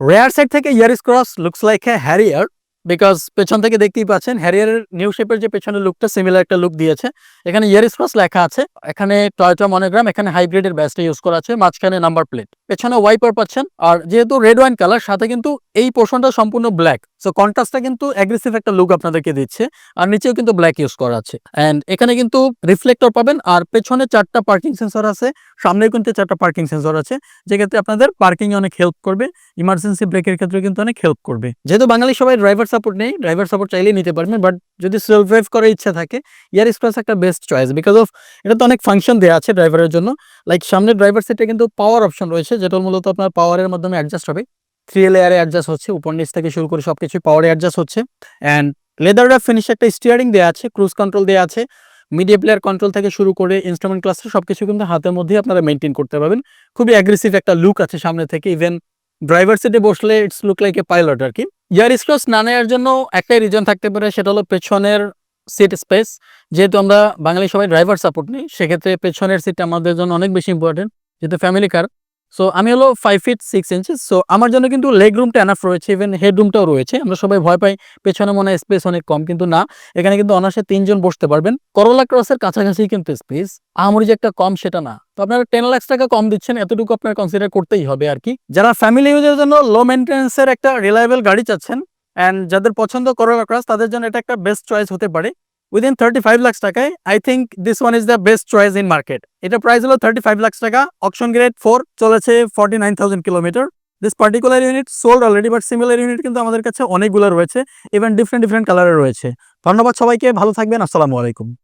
Rare side থেকে Yaris cross looks like a Harrier because পেছন থেকে দেখতেই পাচ্ছেন হ্যারিয়ারের নিউ শেপের যে পেছনের লুকটা সিমিলার একটা লুক দিয়েছে। এখানে ইয়ারিস ক্রস লেখা আছে, এখানে টয়টা মনোগ্রাম এখানে হাইব্রিডের ব্যাসটা ইউজ করা আছে, মাঝখানে নাম্বার প্লেট পেছনে ওয়াইপার পাচ্ছেন। আর যেহেতু রেড ওয়াইন কালার সাথে কিন্তু এই পোর্শনটা সম্পূর্ণ ব্ল্যাক সো কন্ট্রাস্টটা কিন্তু অ্যাগ্রেসিভ একটা লুক আপনাদেরকে দিচ্ছে। আর নিচেও কিন্তু ব্ল্যাক ইউজ করা আছে। অ্যান্ড এখানে কিন্তু রিফ্লেক্টর পাবেন। আর পেছনে চারটা পার্কিং সেন্সর আছে। সামনে কিন্তু চারটা পার্কিং সেন্সর আছে। যেক্ষেত্রে আপনাদের পার্কিং অনেক হেল্প করবে। ইমার্জেন্সি ব্রেকের ক্ষেত্রে কিন্তু অনেক হেল্প করবে। যেহেতু বাঙালি সবাই ড্রাইভার সাপোর্ট নেই ড্রাইভার সাপোর্ট চাইলেই নিতে পারবেন বাট যদি সেলফ ড্রাইভ করার ইচ্ছা থাকে, ইয়ার এক্সপ্রেস একটা বেস্ট চয়েস বিকজ অফ এটা তো অনেক ফাংশন দেওয়া আছে ড্রাইভারের জন্য। লাইক সামনে ড্রাইভার সিটে কিন্তু পাওয়ার অপশন রয়েছে। যেটা মূলত আপনার পাওয়ারের মাধ্যমে অ্যাডজাস্ট হবে। থ্রি লেয়ারে অ্যাডজাস্ট হচ্ছে, উপর নিচ থেকে শুরু করে সব কিছু পাওয়ারে অ্যাডজাস্ট হচ্ছে। অ্যান্ড লেদার র্যাপ ফিনিশ একটা স্টিয়ারিং দেওয়া আছে ক্রুজ কন্ট্রোল দেওয়া আছে। মিডিয়া প্লেয়ার কন্ট্রোল থেকে শুরু করে ইনস্ট্রুমেন্ট ক্লাসটা সব কিছু কিন্তু হাতের মধ্যে আপনারা মেনটেন করতে পারবেন। খুবই অ্যাগ্রেসিভ একটা লুক আছে সামনে থেকে। ইভেন ড্রাইভার সিটে বসলে it's look like a pilot আর কি। ইয়ার স্ক্রস না নেওয়ার জন্য একটাই রিজন থাকতে পারে, সেটা হলো পেছনের সিট স্পেস যেহেতু আমরা বাঙালি সবাই ড্রাইভার সাপোর্ট নিই, সেক্ষেত্রে পেছনের সিটটা আমাদের জন্য অনেক বেশি ইম্পর্টেন্ট যেহেতু ফ্যামিলি কার সো আমি হলো five feet six inches so আমার জন্য কিন্তু লেগ রুমটা এনাফ রয়েছে ইভেন হেড রুমটাও রয়েছে। আমরা সবাই ভয় পাই, পেছনে মনে হয় স্পেস অনেক কম, কিন্তু না। এখানে কিন্তু অনার্সে তিনজন বসতে পারবেন। করোলা ক্রসের কাছাকাছি কিন্তু স্পেস আমরি যে একটা কম সেটা না। তো আপনারা টেন লাখ টাকা কম দিচ্ছেন, এতটুকু আপনার কনসিডার করতেই হবে আর কি। যারা ফ্যামিলি ইউজের জন্য লো মেনটেন্সের একটা রিলায়েবল গাড়ি চাচ্ছেন অ্যান্ড যাদের পছন্দ করোলা ক্রস তাদের জন্য এটা একটা বেস্ট চয়েস হতে পারে। উইদিন থার্টি ফাইভ লাখ টাকায় I think this one is the best choice in market এটা প্রাইস হলো থার্টি ফাইভ লাখ টাকা অপশন গ্রেড ফোর চলেছে forty nine thousand kilometre this particular unit sold already but similar unit কিন্তু আমাদের কাছে অনেকগুলো রয়েছে ইভেন ডিফারেন্ট ডিফারেন্ট কালারের রয়েছে। ধন্যবাদ সবাইকে, ভালো থাকবেন, আসসালামু আলাইকুম।